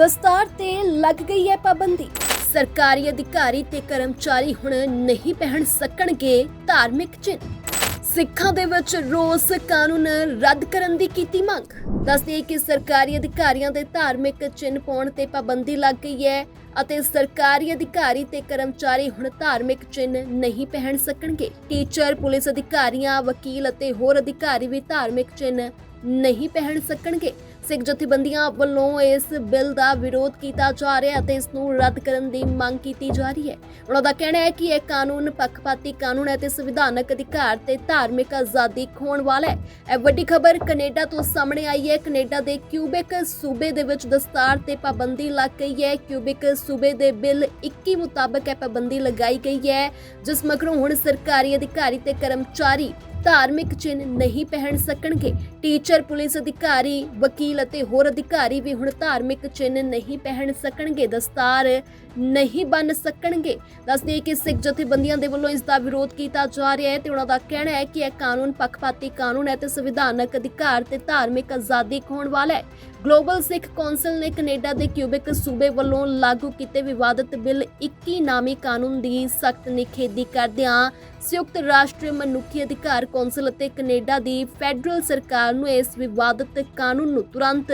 ਦਸਤਾਰ ਤੇ ਲੱਗ ਗਈ ਹੈ ਪਾਬੰਦੀ। ਸਰਕਾਰੀ ਅਧਿਕਾਰੀ ਤੇ ਕਰਮਚਾਰੀ ਹੁਣ ਨਹੀਂ ਪਹਿਨ ਸਕਣਗੇ ਧਾਰਮਿਕ ਚਿੰਨ੍ਹ। ਸਿੱਖਾਂ ਦੇ ਵਿੱਚ ਰੋਸ ਕਾਨੂੰਨ ਰੱਦ ਕਰਨ ਦੀ ਕੀਤੀ ਮੰਗ। ਦੱਸਦੇ ਕਿ ਸਰਕਾਰੀ ਅਧਿਕਾਰੀਆਂ ਦੇ ਧਾਰਮਿਕ ਚਿੰਨ੍ਹ ਪਾਉਣ ਤੇ ਪਾਬੰਦੀ ਲੱਗ ਗਈ ਹੈ ਅਤੇ ਸਰਕਾਰੀ ਅਧਿਕਾਰੀ ਤੇ ਕਰਮਚਾਰੀ ਹੁਣ ਧਾਰਮਿਕ ਚਿੰਨ੍ਹ ਨਹੀਂ ਪਹਿਨ ਸਕਣਗੇ। ਟੀਚਰ, ਪੁਲਿਸ ਅਧਿਕਾਰੀਆਂ, ਵਕੀਲ ਅਤੇ ਹੋਰ ਅਧਿਕਾਰੀ ਵੀ ਧਾਰਮਿਕ ਚਿੰਨ੍ਹ ਨਹੀਂ ਪਹਿਨ ਸਕਣਗੇ। ਸਿੱਖ ਜਥੇਬੰਦੀਆਂ ਵੱਲੋਂ ਇਸ ਬਿੱਲ ਦਾ ਵਿਰੋਧ ਕੀਤਾ ਜਾ ਰਿਹਾ ਅਤੇ ਇਸ ਨੂੰ ਰੱਦ ਕਰਨ ਦੀ ਮੰਗ ਕੀਤੀ ਜਾ ਰਹੀ ਹੈ। ਉਹਨਾਂ ਦਾ ਕਹਿਣਾ ਹੈ ਕਿ ਇਹ ਕਾਨੂੰਨ ਪੱਖਪਾਤੀ ਕਾਨੂੰਨ ਹੈ ਤੇ ਸੰਵਿਧਾਨਕ ਅਧਿਕਾਰ ਤੇ ਧਾਰਮਿਕ ਆਜ਼ਾਦੀ ਖੋਣ ਵਾਲਾ ਹੈ। ਇਹ ਵੱਡੀ ਖਬਰ ਕੈਨੇਡਾ ਤੋਂ ਸਾਹਮਣੇ ਆਈ ਹੈ। ਕੈਨੇਡਾ ਦੇ ਕਿਊਬਿਕ ਸੂਬੇ ਦੇ ਵਿੱਚ ਦਸਤਾਰ ਤੇ ਪਾਬੰਦੀ ਲੱਗ ਗਈ ਹੈ। ਕਿਊਬਿਕ ਸੂਬੇ ਦੇ ਬਿੱਲ 21 ਮੁਤਾਬਕ ਇਹ ਪਾਬੰਦੀ ਲਗਾਈ ਗਈ ਹੈ, ਜਿਸ ਮਗਰੋਂ ਹੁਣ ਸਰਕਾਰੀ ਅਧਿਕਾਰੀ ਤੇ ਕਰਮਚਾਰੀ ਧਾਰਮਿਕ ਚਿੰਨ੍ਹ ਨਹੀਂ ਪਹਿਨ ਸਕਣਗੇ। ਟੀਚਰ, ਪੁਲਿਸ ਅਧਿਕਾਰੀ, ਵਕੀਲ ਅਤੇ ਹੋਰ ਅਧਿਕਾਰੀ ਵੀ ਹੁਣ ਧਾਰਮਿਕ ਚਿੰਨ੍ਹ ਨਹੀਂ ਪਹਿਨ ਸਕਣਗੇ, ਦਸਤਾਰ ਨਹੀਂ ਬੰਨ ਸਕਣਗੇ। ਦੱਸਦੇ ਕਿ ਸਿੱਖ ਜਥੇਬੰਦੀਆਂ ਦੇ ਵੱਲੋਂ ਇਸ ਦਾ ਵਿਰੋਧ ਕੀਤਾ ਜਾ ਰਿਹਾ ਹੈ ਤੇ ਉਹਨਾਂ ਦਾ ਕਹਿਣਾ ਹੈ ਕਿ ਇਹ ਕਾਨੂੰਨ ਪੱਖਪਾਤੀ ਕਾਨੂੰਨ ਹੈ ਤੇ ਸੰਵਿਧਾਨਕ ਅਧਿਕਾਰ ਤੇ ਧਾਰਮਿਕ ਆਜ਼ਾਦੀ ਖੋਣ ਵਾਲਾ ਹੈ। ਗਲੋਬਲ ਸਿੱਖ ਕੌਂਸਲ ਨੇ ਕੈਨੇਡਾ ਦੇ ਕਿਊਬਿਕ ਸੂਬੇ ਵੱਲੋਂ ਲਾਗੂ ਕੀਤੇ ਵਿਵਾਦਤ ਬਿੱਲ 21 ਨਾਮੀ ਕਾਨੂੰਨ ਦੀ ਸਖਤ ਨਿਖੇਧੀ ਕਰਦਿਆਂ ਸੰਯੁਕਤ ਰਾਸ਼ਟਰੀ ਮਨੁੱਖੀ ਅਧਿਕਾਰ ਕੌਂਸਲ ਅਤੇ ਕੈਨੇਡਾ ਦੀ ਫੈਡਰਲ ਸਰਕਾਰ ਨੂੰ ਇਸ ਵਿਵਾਦਤ ਕਾਨੂੰਨ ਨੂੰ ਤੁਰੰਤ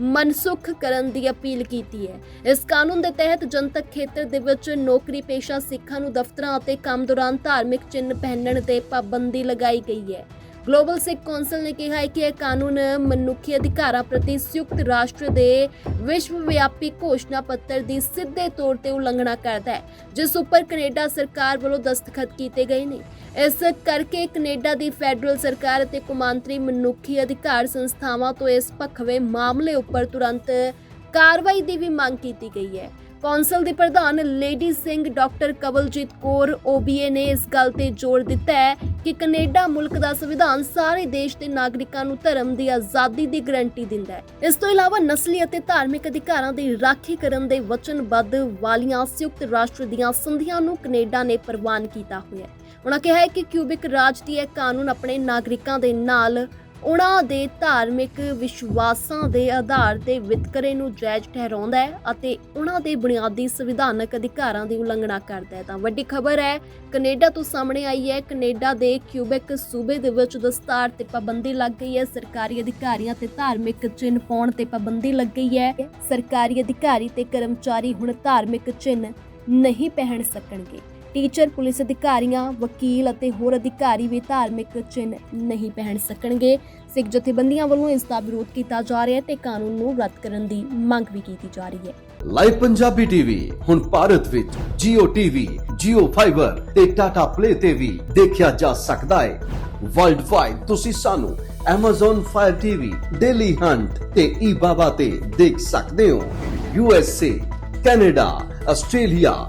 ਮਨਸੁਖ ਕਰਨ ਦੀ ਅਪੀਲ ਕੀਤੀ ਹੈ। ਇਸ ਕਾਨੂੰਨ ਦੇ ਤਹਿਤ ਜਨਤਕ ਖੇਤਰ ਦੇ ਵਿੱਚ ਨੌਕਰੀ ਪੇਸ਼ਾ ਸਿੱਖਾਂ ਨੂੰ ਦਫ਼ਤਰਾਂ ਅਤੇ ਕੰਮ ਦੌਰਾਨ ਧਾਰਮਿਕ ਚਿੰਨ੍ਹ ਪਹਿਨਣ ਤੇ ਪਾਬੰਦੀ ਲਗਾਈ ਗਈ ਹੈ। ਗਲੋਬਲ ਸਿੱਖ ਕੌਂਸਲ ਨੇ ਕਿਹਾ ਹੈ ਕਿ ਇਹ ਕਾਨੂੰਨ ਮਨੁੱਖੀ ਅਧਿਕਾਰਾਂ ਪ੍ਰਤੀ ਸੰਯੁਕਤ ਰਾਸ਼ਟਰ ਦੇ ਵਿਸ਼ਵ ਵਿਆਪੀ ਘੋਸ਼ਣਾ ਪੱਤਰ ਦੀ ਸਿੱਧੇ ਤੌਰ ਤੇ ਉਲੰਘਣਾ ਕਰਦਾ ਹੈ, ਜਿਸ ਉੱਪਰ ਕੈਨੇਡਾ ਸਰਕਾਰ ਵੱਲੋਂ ਦਸਤਖਤ ਕੀਤੇ ਗਏ ਨੇ। ਇਸ ਕਰਕੇ ਕੈਨੇਡਾ ਦੀ ਫੈਡਰਲ ਸਰਕਾਰ ਅਤੇ ਕੌਮਾਂਤਰੀ ਮਨੁੱਖੀ ਅਧਿਕਾਰ ਸੰਸਥਾਵਾਂ ਤੋਂ ਇਸ ਭਖਵੇਂ ਮਾਮਲੇ ਉੱਪਰ ਤੁਰੰਤ ਕਾਰਵਾਈ ਦੀ ਵੀ ਮੰਗ ਕੀਤੀ ਗਈ ਹੈ। ਕੌਂਸਲ ਦੇ ਪ੍ਰਧਾਨ lady Singh doctor Kawaljeet Kaur OBE ਨੇ ਇਸ ਗੱਲ ਤੇ ਜ਼ੋਰ ਦਿੱਤਾ ਹੈ ਕਿ ਕੈਨੇਡਾ ਮੁਲਕ ਦਾ ਸੰਵਿਧਾਨ ਸਾਰੇ ਦੇਸ਼ ਦੇ ਨਾਗਰਿਕਾਂ ਨੂੰ ਧਰਮ ਦੀ ਆਜ਼ਾਦੀ ਦੀ ਗਾਰੰਟੀ ਦਿੰਦਾ ਹੈ। ਇਸ ਤੋਂ ਇਲਾਵਾ ਨਸਲੀ ਅਤੇ ਧਾਰਮਿਕ ਅਧਿਕਾਰਾਂ ਦੀ ਰਾਖੀ ਕਰਨ ਦੇ ਵਚਨਬੱਧ ਵਾਲੀਆਂ ਸੰਯੁਕਤ ਰਾਸ਼ਟਰ ਦੀਆਂ ਸੰਧੀਆਂ ਨੂੰ ਕੈਨੇਡਾ ਨੇ ਪ੍ਰਵਾਨ ਕੀਤਾ ਹੋਇਆ ਹੈ। ਉਹਨਾਂ ਕਿਹਾ ਹੈ ਕਿ ਕਿਊਬਿਕ ਰਾਜ ਦੀ ਇਹ ਕਾਨੂੰਨ ਆਪਣੇ ਨਾਗਰਿਕਾਂ ਦੇ ਨਾਲ ਉਹਨਾਂ ਦੇ ਧਾਰਮਿਕ ਵਿਸ਼ਵਾਸਾਂ ਦੇ ਆਧਾਰ ਤੇ ਵਿਤਕਰੇ ਨੂੰ ਜਾਇਜ਼ ਠਹਿਰਾਉਂਦਾ ਹੈ ਅਤੇ ਉਹਨਾਂ ਦੇ ਬੁਨਿਆਦੀ ਸੰਵਿਧਾਨਕ ਅਧਿਕਾਰਾਂ ਦੀ ਉਲੰਘਣਾ ਕਰਦਾ ਹੈ। ਤਾਂ ਵੱਡੀ ਖਬਰ ਹੈ, ਕੈਨੇਡਾ ਤੋਂ ਸਾਹਮਣੇ ਆਈ ਹੈ। ਕੈਨੇਡਾ ਦੇ ਕਿਊਬਿਕ ਸੂਬੇ ਦੇ ਵਿੱਚ ਦਸਤਾਰ ਤੇ ਪਾਬੰਦੀ ਲੱਗ ਗਈ ਹੈ। ਸਰਕਾਰੀ ਅਧਿਕਾਰੀਆਂ ਤੇ ਧਾਰਮਿਕ ਚਿੰਨ੍ਹ ਪਾਉਣ ਤੇ ਪਾਬੰਦੀ ਲੱਗ ਗਈ ਹੈ। ਸਰਕਾਰੀ ਅਧਿਕਾਰੀ ਤੇ ਕਰਮਚਾਰੀ ਹੁਣ ਧਾਰਮਿਕ ਚਿੰਨ੍ਹ ਨਹੀਂ ਪਹਿਨ ਸਕਣਗੇ। ਟੀਚਰ ਪੁਲਿਸ ਅਧਿਕਾਰੀਆਂ ਵਕੀਲ ਅਤੇ ਹੋਰ ਅਧਿਕਾਰੀ ਵੀ ਧਾਰਮਿਕ ਚਿੰਨ੍ਹ ਨਹੀਂ ਪਹਿਨ ਸਕਣਗੇ। ਸਿੱਖ ਜਥੇਬੰਦੀਆਂ ਵੱਲੋਂ ਇਸ ਦਾ ਵਿਰੋਧ ਕੀਤਾ ਜਾ ਰਿਹਾ ਹੈ ਤੇ ਕਾਨੂੰਨ ਨੂੰ ਰੱਦ ਕਰਨ ਦੀ ਮੰਗ ਵੀ ਕੀਤੀ ਜਾ ਰਹੀ ਹੈ। ਲਾਈਵ ਪੰਜਾਬੀ ਟੀਵੀ ਹੁਣ ਭਾਰਤ ਵਿੱਚ Jio TV, Jio Fiber ਤੇ Tata Play ਤੇ ਵੀ ਦੇਖਿਆ ਜਾ ਸਕਦਾ ਹੈ। ਵਰਲਡ ਵਾਈਡ ਤੁਸੀਂ ਸਾਨੂੰ Amazon Fire TV, Daily Hunt ਤੇ eBaba ਤੇ ਦੇਖ ਸਕਦੇ ਹੋ। USA, Canada, Australia,